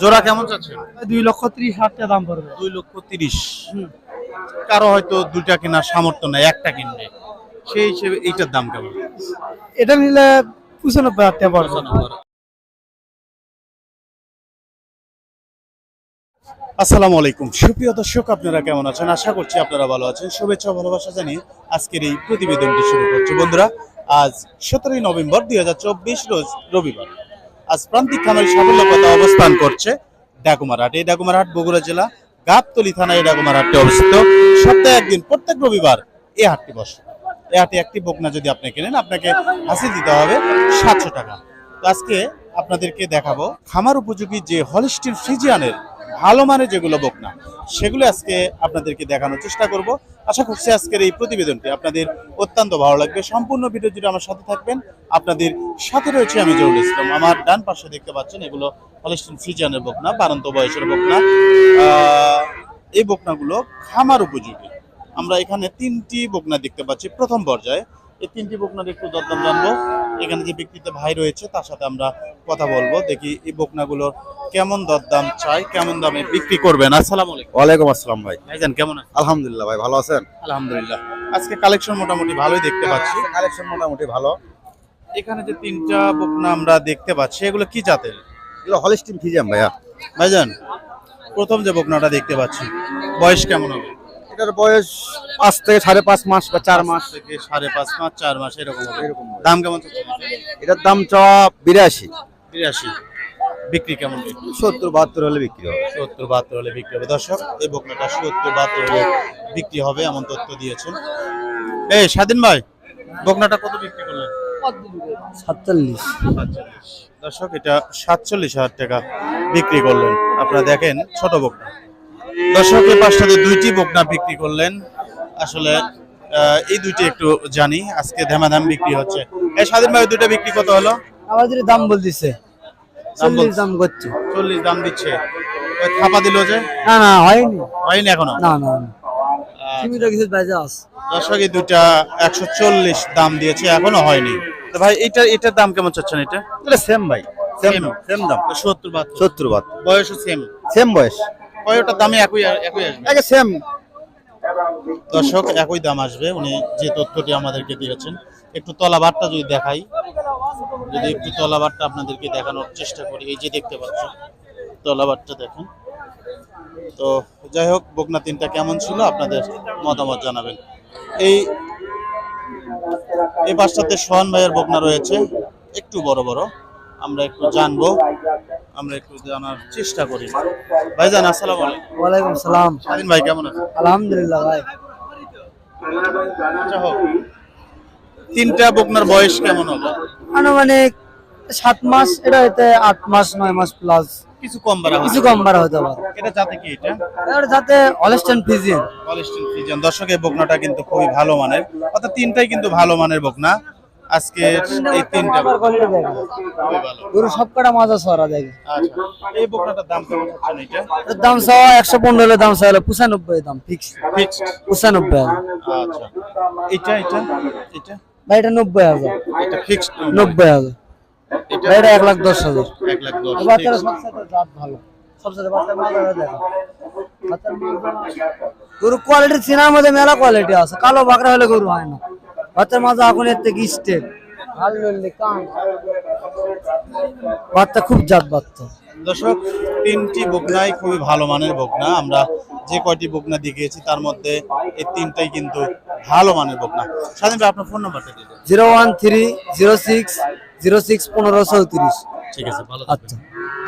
জোড়া কেমন চাচ্ছেন? দুই লক্ষ ত্রিশ হাজার টাকা দাম পড়বে। দুই লক্ষ তিরিশ। কারও হয়তো দুইটা কেনার সামর্থ্য নাই একটা কিনবে। সেই হিসেবে এইটার দাম কেমন? এটা নিলে পঁচানব্বই হাজার টাকা পড়বে। আসসালামু আলাইকুম। সুপ্রিয় দর্শক আপনারা কেমন আছেন? আশা করছি আপনারা ভালো আছেন। শুভেচ্ছা ভালোবাসা জানিয়ে আজকের এই প্রতিবেদনটি শুরু করছি। বন্ধুরা আজ সতেরোই নভেম্বর দুই হাজার চব্বিশ রোজ রবিবার। আজ প্রান্তিক খামারি সাফল্য পাতা অবস্থান করছে ডাকুমারহাট। এই ডাকুমারহাট বগুড়া জেলা, গাবতলি থানায় এই ডাকুমারহাটটি অবস্থিত। সপ্তাহে একদিন, প্রত্যেক রবিবার এই হাটটি বসে। এই হাটে একটি বকনা যদি আপনি কেনেন, আপনাকে হাসি দিতে হবে সাতশো টাকা। আজকে আপনাদেরকে দেখাবো খামার উপযোগী যে হলিস্টিন ফ্রিজিয়ানের ভালো মানের যেগুলো বকনা সেগুলো আজকে আপনাদেরকে দেখানোর চেষ্টা করব। আশা করছি আজকের এই প্রতিবেদনটি আপনাদের অত্যন্ত ভালো লাগবে। সম্পূর্ণ ভিডিও জুড়ে আমার সাথে থাকবেন। আপনাদের সাথে রয়েছে আমি জহুরুল ইসলাম। আমার ডান পাশে দেখতে পাচ্ছেন এগুলো হলিস্টিন ফ্রিজিয়ানের বকনা বারান্ত বয়সের বকনা এই বকনাগুলো খামার উপযোগী। আমরা এখানে তিনটি বকনা দেখতে পাচ্ছি প্রথম পর্যায়ে। এই তিনটি বকনার একটু দরদাম জানব। এখানে যে বিক্রিতে ভাই রয়েছে তার সাথে আমরা কথা বলব। দেখি এই বকনাগুলোর কেমন দরদাম চাই কেমন দামে বিক্রি করবেন। আসসালাম আলাইকুম। ওয়ালাইকুম আসসালাম ভাই। ভাইজান কেমন আছেন? আলহামদুলিল্লাহ ভাই ভালো আছেন? আলহামদুলিল্লাহ। আজকে কালেকশন মোটামুটি ভালোই দেখতে পাচ্ছি। কালেকশন মোটামুটি ভালো। এখানে যে তিনটা বকনা আমরা দেখতে পাচ্ছি এগুলো কি জাতের? এগুলো হলিস্টিন ফিজিয়াম ভাইয়া। ভাইজান প্রথম যে বকনাটা দেখতে পাচ্ছি বয়স কেমন হবে? এটার বয়স পাঁচ থেকে সাড়ে পাঁচ মাস বা চার মাস। থেকে সাড়ে পাঁচ মাস চার মাস এরকম এরকম দাম কেমন এটার দাম চাওয়া বিরাশি। বিরাশি। বিক্রি কেমন সত্তর বাহাত্তর হলে বিক্রি হবে। সত্তর বাহাত্তর হলে বিক্রি হবে। দর্শক এই বকনাটা সত্তর বাহাত্তর হলে বিক্রি হবে এমন তথ্য দিয়েছেন। এই স্বাধীন ভাই বকনাটা কত বিক্রি করলেন? সাতচল্লিশ। দর্শক এটা সাতচল্লিশ হাজার টাকা বিক্রি করলেন। আপনারা দেখেন ছোট বকনা। দর্শক এই পাঁচটাতে দুইটি বকনা বিক্রি করলেন। আসলে আহ, এই দুইটি একটু জানি আজকে ধামাধাম বিক্রি হচ্ছে। এই স্বাধীন ভাই দুইটা বিক্রি কত হলো? আমাদের দাম বলতেছে। দাম চল্লিশ দাম করছে। চল্লিশ দাম দিচ্ছে। থাপা দিল যে? না না হয়নি। হয়নি এখনও? না না আচ্ছা। সীমিত কিছু বাজে আছে। দর্শক এই দুইটা একশো চল্লিশ দাম দিয়েছে এখনও হয়নি। তো ভাই এটা এটার দাম কেমন চাচ্ছেন এটা? এটা সেম ভাই। সেম সেম দাম। সত্তর বাদ সত্তর বাদ বয়সও সেম সেম বয়স। কয়টার দামে একই একই আসবে। সেম দর্শক একই দাম আসবে। উনি যে তথ্যটি আমাদেরকে দিয়েছেন একটু তলাবারটা যদি দেখাই যদি একটু তলাবারটা আপনাদেরকে দেখানোর চেষ্টা করি এই যে দেখতে পাচ্ছেন তলাবারটা দেখুন। তো যাই হোক বকনা তিনটা কেমন ছিল আপনাদের মতামত জানাবেন। এই এই পাশটাতে সোহান ভাইয়ের বকনা রয়েছে একটু বড় বড় আমরা একটু জানব। আমরা একটু জানার চেষ্টা করি। ভাইজান আসসালামু আলাইকুম। ওয়ালাইকুম সালাম। স্বাধীন ভাই কেমন আছেন? আলহামদুলিল্লাহ ভাই। আচ্ছা হোক। তিনটা বকনার বয়স কেমন হবে আনুমানিক সাত মাস এটা হইতে আট মাস নয় মাস প্লাস কিছু কম বাড়া কিছু কম বাড়া হতে পারে। এটা যাতে কি এটা? এবার যাতে অলস্টেন ফিজিয়ান কলেস্টিন ফিজিয়ান দর্শক এই বকনাটা কিন্তু খুবই ভালো মানের। অর্থাৎ তিনটাই কিন্তু ভালো মানের বকনা। আজকে এই তিনটা গরু সব মাজা সরা দেখে। আচ্ছা। এই বকনাটার দাম কেমন হচ্ছে এটা এর দাম চাওয়া একশো পনেরো হলে দাম দাম ফিক্স আচ্ছা। এটা এটা এটা ভাই এটা নব্বই হাজার। এটা ফিক্সড হাজার। এটা ভাই এটা এক লাখ দশ হাজার। এক লাখ দশ বাচ্চারা fixed। জাত ভালো। সবসাথে বাচ্চার মাজা দেখো। গরু কোয়ালিটি চেনার মধ্যে মেলা কোয়ালিটি আছে। কালো বাকরা হলে গরু হয় না। বাচ্চার মাজা এখন এর থেকে স্টেট বাচ্চা খুব জাত বাচ্চা দর্শক তিনটি বকনাই খুবই ভালো মানের বকনা। আমরা যে কয়টি বকনা দেখিয়েছি তার মধ্যে এই তিনটাই কিন্তু ভালো মানের বকনা। স্বাধীন ভাই আপনার ফোন নাম্বারটা দেন। Zero one three zero six zero six পনেরো চৌত্রিশ। ঠিক আছে ভালো আচ্ছা।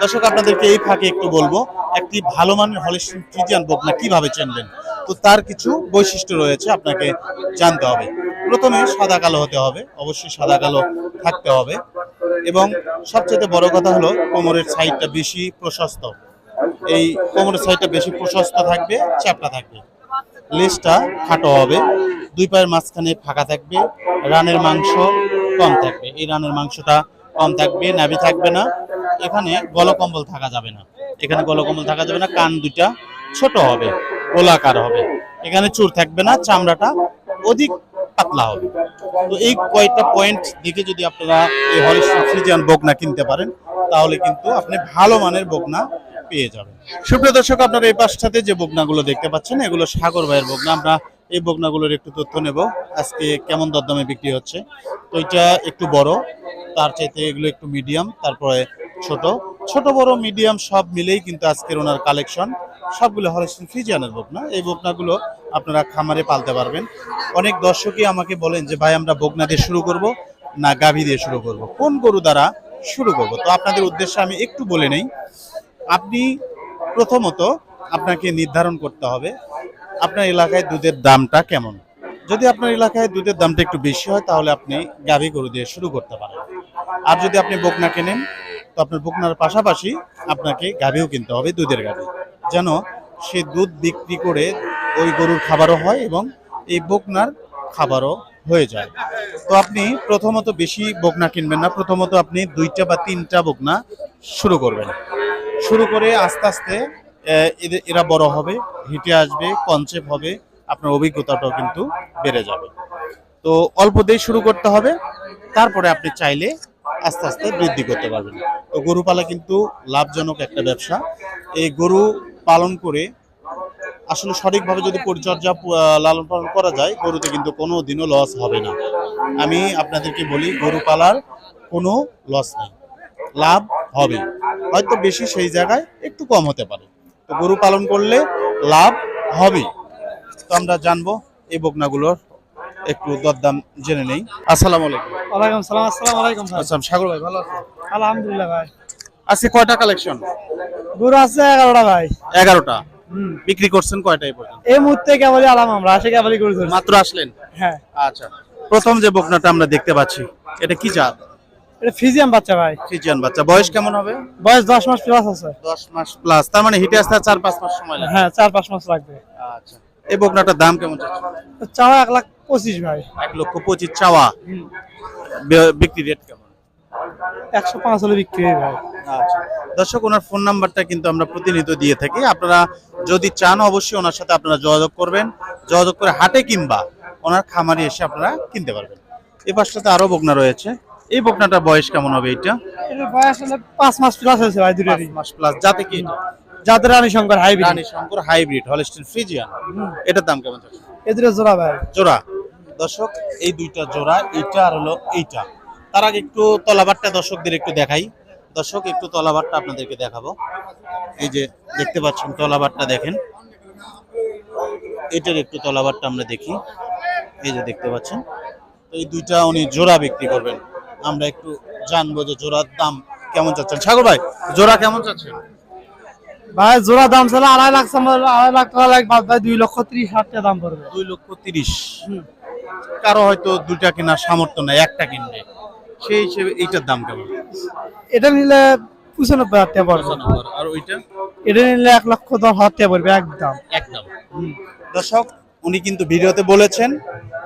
দর্শক আপনাদেরকে এই ফাঁকে একটু বলব একটি ভালো মানের হলিস্টিন ফ্রিজিয়ান বকনা কীভাবে চিনবেন? তো তার কিছু বৈশিষ্ট্য রয়েছে, আপনাকে জানতে হবে। প্রথমে সাদা কালো হতে হবে, অবশ্যই সাদা কালো থাকতে হবে। এবং সবচেয়ে বড় কথা হলো, কোমরের সাইডটা বেশি প্রশস্ত। এই কোমরের সাইডটা বেশি প্রশস্ত থাকবে, চ্যাপটা থাকবে। লেজটা খাটো হবে, দুই পায়ের মাঝখানে ফাঁকা থাকবে, রানের মাংস কম থাকবে। এই রানের মাংসটা কম থাকবে, নাভি থাকবে না। এখানে গলকম্বল থাকা যাবে না। এখানে গলকম্বল থাকা যাবে না, কান দুটা ছোট হবে। গোলাকার হবে। এখানে চুর থাকবে না, চামড়াটা অধিক পাতলা হবে। তো এই কয়েকটা পয়েন্ট দেখে যদি আপনারা এই হলিস্টিন ফ্রিজিয়ান বকনা কিনতে পারেন, তাহলে কিন্তু আপনি ভালো মানের বকনা পেয়ে যাবেন। সুপ্রিয় দর্শক, আপনারা এই পাশটাতে যে বগনাগুলো দেখতে পাচ্ছেন, এগুলো সাগর ভাইয়ের বগনা আমরা এই বগনাগুলোর একটু তথ্য নেব, আজকে কেমন দরদামে বিক্রি হচ্ছে। তো এটা একটু বড়, তার চাইতে এগুলো একটু মিডিয়াম তারপরে ছোট। ছোট, বড় মিডিয়াম সব মিলেই কিন্তু আজকের ওনার কালেকশন সবগুলো হলস্টিন ফ্রিজিয়ানের বকনা। এই বকনাগুলো আপনারা খামারে পালতে পারবেন। অনেক দর্শকই আমাকে বলেন যে, ভাই, আমরা বকনা দিয়ে শুরু করব না গাভী দিয়ে শুরু করব? কোন গরু দ্বারা শুরু করব? তো আপনাদের উদ্দেশ্যে আমি একটু বলে নেই। আপনি প্রথমত আপনাকে নির্ধারণ করতে হবে, আপনার এলাকায় দুধের দামটা কেমন? যদি আপনার এলাকায় দুধের দামটা একটু বেশি হয়, তাহলে আপনি গাভী গরু দিয়ে শুরু করতে পারেন। আর যদি আপনি বকনা কেনেন, তো আপনার বকনার পাশাপাশি আপনাকে গাভীও কিনতে হবে, দুধের গাভী। যেন সে দুধ বিক্রি করে ওই গরুর খাবারও হয় এবং এই বকনার খাবারও হয়ে যায়। তো আপনি প্রথমত বেশি বকনা কিনবেন না, প্রথমত আপনি দুইটা বা তিনটা বকনা শুরু করবেন। শুরু করে আস্তে আস্তে এদের- এরা বড় হবে, হিটে আসবে, কনসেপ্ট হবে, আপনার অভিজ্ঞতাটাও কিন্তু বেড়ে যাবে। তো অল্প দিয়ে শুরু করতে হবে, তারপরে আপনি চাইলে আস্তে আস্তে বৃদ্ধি করতে পারবেন। তো গরু পালা কিন্তু লাভজনক একটা ব্যবসা। এই গরু পালন করে আসলে সঠিকভাবে যদি পরিচর্যা লালন পালন করা যায় গরুতে কিন্তু কোনো দিনও লস হবে না। আমি আপনাদেরকে বলি গরু পালার কোনো লস নেই। লাভ হবে। হয়তো বেশি সেই জায়গায় একটু কম হতে পারে। তো গরু পালন করলে লাভ হবে। তো আমরা জানব এই বকনাগুলোর একটু দরদাম জেনে নেই। আসসালামু আলাইকুম। ওয়ালাইকুম সালাম আসসালামু আলাইকুম আচ্ছা সাগর ভাই ভালো আছেন? আলহামদুলিল্লাহ ভাই। আজকে কয়টা কালেকশন গরু আছে এগারোটা ভাই। এগারোটা। হুম। বিক্রি করছেন কয়টা এই পর্যন্ত? এই মুহূর্তে কেবলই আলাম আমরা আসে কেবলই গরু মাত্র আসলেন? হ্যাঁ। আচ্ছা। প্রথম যে বকনাটা আমরা দেখতে পাচ্ছি এটা কি জাত? এটা ফিজিয়ান বাচ্চা ভাই। ফিজিয়ান বাচ্চা। বয়স কেমন হবে? বয়স দশ মাস প্লাস আছে। দশ মাস প্লাস তার মানে হিটে আসতে আর চার পাঁচ মাস সময় লাগে হ্যাঁ চার পাঁচ মাস লাগবে। আচ্ছা। এই বকনাটার দাম কেমন যাচ্ছে তো চাওয়া এক লাখ পঁচিশ ভাই। এক লক্ষ পঁচিশ চাওয়া। বে- বিক্রি রেট কেমন? একশো পাঁচ হলে বিক্রি হয় ভাই। আচ্ছা। দর্শক ওনার ফোন নাম্বারটা কিন্তু আমরা প্রতিনিয়ত দিয়ে থাকি। আপনারা যদি চান অবশ্যই ওনার সাথে আপনারা যোগাযোগ করবেন। যোগাযোগ করে হাটে কিংবা ওনার খামারে এসে আপনারা কিনতে পারবেন। এই পাশটাতে আরও বকনা রয়েছে। এই বকনাটার বয়স কেমন হবে এটা এটার বয়স হলে পাঁচ মাস প্লাস হয়েছে ভাই পাঁচ মাস প্লাস যাতে কি যাদের রানী শঙ্কর হাইব্রিড রানী শঙ্কর হাইব্রিড হলস্টিন ফ্রিজিয়ান এটার দাম কেমন জোড়া ভাই। জোড়া। দর্শক এই দুইটা জোড়া আর হলো এইটা। তার আগে একটু তলাবারটা দর্শকদের একটু দেখাই। দর্শক একটু তলাবারটা আপনাদেরকে দেখাবো। এই যে দেখতে পাচ্ছেন তলাবারটা দেখেন। এটার একটু তলাবারটা আমরা দেখি। এই যে দেখতে পাচ্ছেন তো এই দুইটা উনি জোড়া বিক্রি করবেন। আমরা একটু জানব যে জোড়ার দাম কেমন চাচ্ছেন। সাগর ভাই জোড়া কেমন চাচ্ছেন? ভাই জোড়া দাম ছিল আড়াই লাখ আড়াই লাখ টাকা লাখ ভাই দুই লক্ষ ত্রিশ হাজার টাকা দাম পড়বে। দুই লক্ষ তিরিশ। কারও হয়তো দুইটা কেনার সামর্থ্য নাই একটা কিনবে। সেই হিসেবে এইটার দাম কেমন? এটা নিলে পঁচানব্বই হাজার টাকা পড়বে। আর ওইটা? এটা নিলে এক লক্ষ দশ হাজার টাকা পড়বে একদম। একদম। দর্শক উনি কিন্তু ভিডিওতে বলেছেন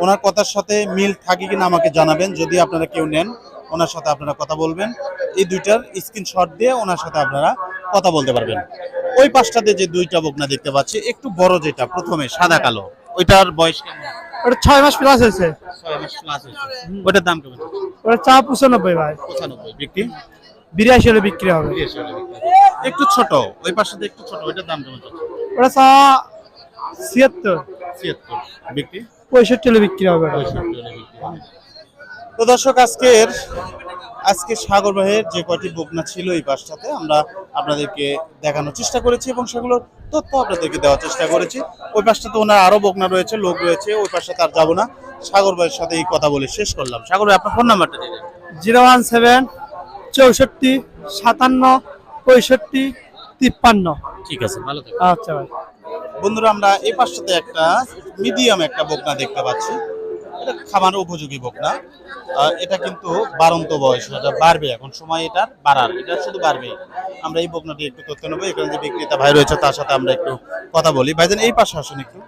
ওনার কথার সাথে মিল থাকে কিনা আমাকে জানাবেন যদি আপনারা কেউ নেন ওনার সাথে আপনারা কথা বলবেন। এই দুইটার স্ক্রিনশট দিয়ে ওনার সাথে আপনারা কথা বলতে পারবেন। ওই পাশটাতে যে দুইটা বকনা দেখতে পাচ্ছি একটু বড় যেটা প্রথমে সাদা কালো ওইটার বয়স কেমন? ওটা ছয় মাস প্লাস হয়েছে। ছয় মাস প্লাস হয়েছে। ওইটার দাম কেমন? ওটা চা পঁচানব্বই ভাই। পঁচানব্বই। বিক্রি? বিরাশি হলে বিক্রি হবে। একটু ছোট ওই পাশটাতে একটু ছোট ওইটার দাম কেমন ওটা চা ছিয়াত্তর। ছিয়াত্তর। বিক্রি? পঁয়ষট্টি হলে বিক্রি হবে। তো দর্শক আজকের আজকে সাগর ভাইয়ের যে কয়টি বকনা ছিল এই পাশটাতে আমরা আপনাদেরকে দেখানোর চেষ্টা করেছি এবং সেগুলোর তথ্য আপনাদেরকে দেওয়ার চেষ্টা করেছি। ওই পাশটাতে ওনার আরও বকনা রয়েছে লোক রয়েছে ওই পাশে তার যাব না। সাগর ভাইয়ের সাথে এই কথা বলে শেষ করলাম। সাগর ভাই আপনার ফোন নাম্বারটা দিলেন জিরো ওয়ান সেভেন চৌষট্টি সাতান্ন পঁয়ষট্টি তিপ্পান্ন। ঠিক আছে ভালো আচ্ছা ভাই। বন্ধুরা আমরা এই পাশটাতে একটা মিডিয়াম একটা বকনা দেখতে পাচ্ছি। এটা খামার উপযোগী বকনা আহ, এটা কিন্তু বারন্ত বয়স এটা বাড়বে এখন। সময় এটার বাড়ার এটা শুধু বাড়বে আমরা এই বকনাটি একটু তথ্য নেব এখানে যে বিক্রেতা ভাই রয়েছে তার সাথে আমরা একটু কথা বলি। ভাইজান এই পাশে আসেন একটু।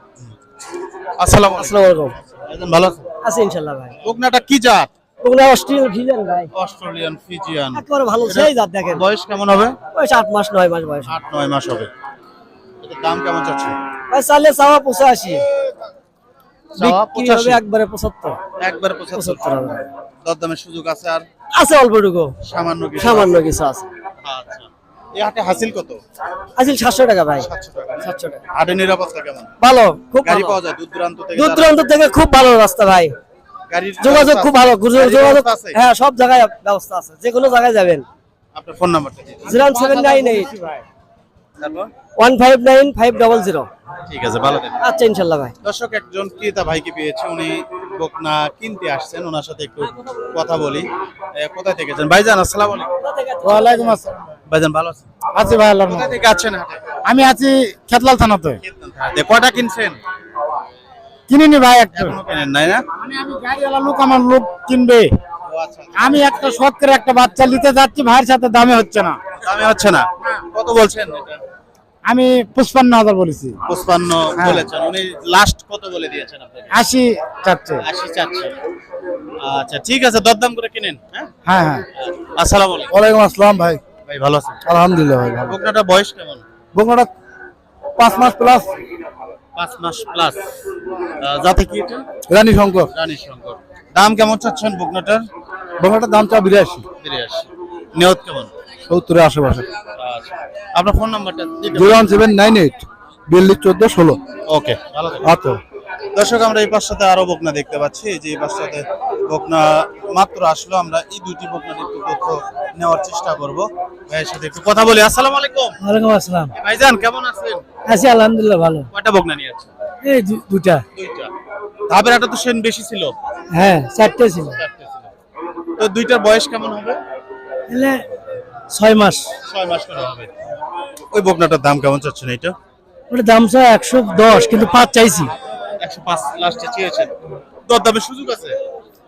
আসসালাম আসসালামু আলাইকুম। ভাইজান ভালো আছেন? আছে ইনশাল্লাহ ভাই। বকনাটা কি জাত? ওগুলো অস্ট্রেলিয়ান ভিলেন ভাই। Australian Friesian. একেবারে ভালো সেই জাত দেখেন। বয়স কেমন হবে? ওই আট মাস নয় মাস বয়স। আট নয় মাস হবে। এটার দাম কেমন চাচ্ছে ভাই চালে চাওয়া পঁচাশি। চাওয়া বিক্রি হবে একবারে পঁচাত্তর। একবার পঁচাত্তর পঁচাত্তর দরদামের সুযোগ আছে আর আছে অল্পটুকু। সামান্য কিছু সামান্য কিছু আছে। আচ্ছা। এই হাটে হাসিল কত? আসিল সাতশো টাকা ভাই। সাতশো টাকা। না? সাতশো টাকা। হাটের নিরাপত্তা কেমন? ভালো খুব গাড়ি ভালো। পাওয়া যায় দূর দূরান্ত থেকে দূর দূরান্ত থেকে খুব ভালো রাস্তা ভাই। যোগাযোগ খুব ভালো যোগাযোগ হ্যাঁ সব জায়গায় ব্যবস্থা আছে। যে কোনো জায়গায় যাবেন। আপনার ফোন নাম্বারটা সেভেন নাইন এইট। তারপর? One five nine five double zero. ঠিক আছে ভালো আচ্ছা ইনশাল্লাহ ভাই। দর্শক একজন ক্রেতা ভাইকে পেয়েছে উনি বকনা কিনতে আসছেন ওনার সাথে একটু কথা বলি। কোথায় থেকে আছেন? ভাইজান আসসালামু আলাইকুম। আসসালাম। ভাইজান ভালো আছেন? আছি ভাই আল্লাহর কোথায় থেকে আছেন? হাটে আমি আছি খেতলাল থানাতে। দে, কয়টা কিনছেন? কিনিনি ভাই একটা। এখনও নাই না? আমি আমি গাড়িওয়ালা লোক আমার লোক কিনবে। আচ্ছা। আমি একটা শখ করে একটা বাচ্চা নিতে যাচ্ছি ভাইয়ের সাথে দামে হচ্ছে না। দামে হচ্ছে না। কত বলছেন এটা? আমি পুষ্পান্ন হাজার বলেছি। পঁচপান্ন হ্যাঁ। বলেছেন। উনি লাস্ট কত বলে দিয়েছেন আপনাকে? আশি চাচ্ছে। আশি চাচ্ছে। আচ্ছা ঠিক আছে দরদাম করে কিনেন হ্যাঁ? হ্যাঁ হ্যাঁ। আসসালামু আলাইকুম। ওয়ালাইকুম আসসালাম ভাই। ভাই ভালো আছেন? আলহামদুলিল্লাহ ভাই ভালো। বকনাটা বয়স কেমন? বগুড়াটা পাঁচ মাস প্লাস পাঁচ মাস প্লাস যাতে কি এটা? রানী শঙ্কর। রানী শঙ্কর। দাম কেমন চাচ্ছেন বকনাটার? বগুড়াটার দাম চা বিরাশি। বিরাশি। নিয়ত কেমন? সত্তরের আশেপাশে। আচ্ছা আপনার ফোন নাম্বারটা zero one seven nine eight বিয়াল্লিশ চোদ্দ ষোলো। ওকে ভালো আচ্ছা। দর্শক আমরা এই পাশটাতে আরও বকনা দেখতে পাচ্ছি। এই যে এই পাশটাতে বকনা মাত্র আসলো আমরা এই দুইটি বকনার একটু তথ্য নেওয়ার চেষ্টা করব। ভাইয়ের সাথে একটু কথা বলি। আসসালামু আলাইকুম। ওয়ালাইকুম আসসালাম। ভাইজান কেমন আছেন? আছি আলহামদুলিল্লাহ ভালো। কয়টা বকনা নিয়ে আছেন? এই দুটা দুইটা। ধাপের আটা তো সেন বেশি ছিল। হ্যাঁ চারটে ছিল। চারটে ছিল। তো দুইটার বয়স কেমন হবে? এলে ছয় মাস। ছয় মাস করে হবে। ওই বকনাটার দাম কেমন চাচ্ছেন এটা ওটা দাম চাই একশো দশ কিন্তু পাঁচ চাইছি। একশো পাঁচ লাস্টে চেয়েছেন দর দামের সুযোগ আছে?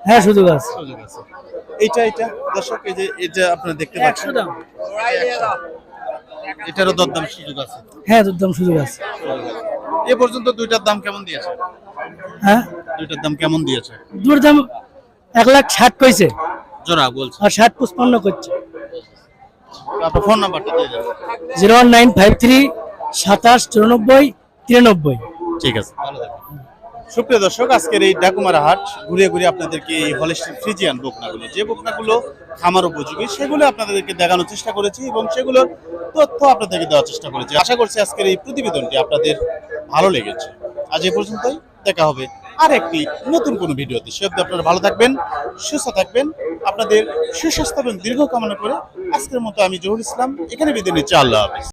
হ্যাঁ শুধু গাছ সুযোগ আছে। এটা দর্শক এই যে এটা আপনারা দেখতে পাচ্ছেন। দাম। এটারও দরদাম সুযোগ আছে। হ্যাঁ দাম শুধু গাছ এ পর্যন্ত দুইটার দাম কেমন দিয়েছে? হ্যাঁ? দুইটার দাম কেমন দিয়েছে? দুটোর দাম এক লাখ ষাট কইছে। জোড়া বলছে। আর ষাট পুষ্পান্ন করছে আপনার ফোন নাম্বারটা দিয়ে দেবেন। Zero one nine five three সাতাশ চুরানব্বই তিরানব্বই। ঠিক আছে ভালো থাকবেন। সুপ্রিয় দর্শক আজকের এই ডাকুমারা হাট ঘুরে ঘুরে আপনাদেরকে এই হলিস্টিক ফ্রিজিয়ান বকনাগুলো যে বকনাগুলো খামার উপযোগী সেগুলো আপনাদেরকে দেখানোর চেষ্টা করেছি এবং সেগুলোর তথ্য আপনাদেরকে দেওয়ার চেষ্টা করেছি। আশা করছি আজকের এই প্রতিবেদনটি আপনাদের ভালো লেগেছে। আজ এ পর্যন্তই দেখা হবে আর একটি নতুন কোনো ভিডিওতে। সে অব্দি আপনারা ভালো থাকবেন, সুস্থ থাকবেন। আপনাদের সুস্বাস্থ্য এবং দীর্ঘ কামনা করে আজকের মতো আমি জহুর ইসলাম। এখানে বিদায় নিচ্ছি, আল্লাহ হাফিজ।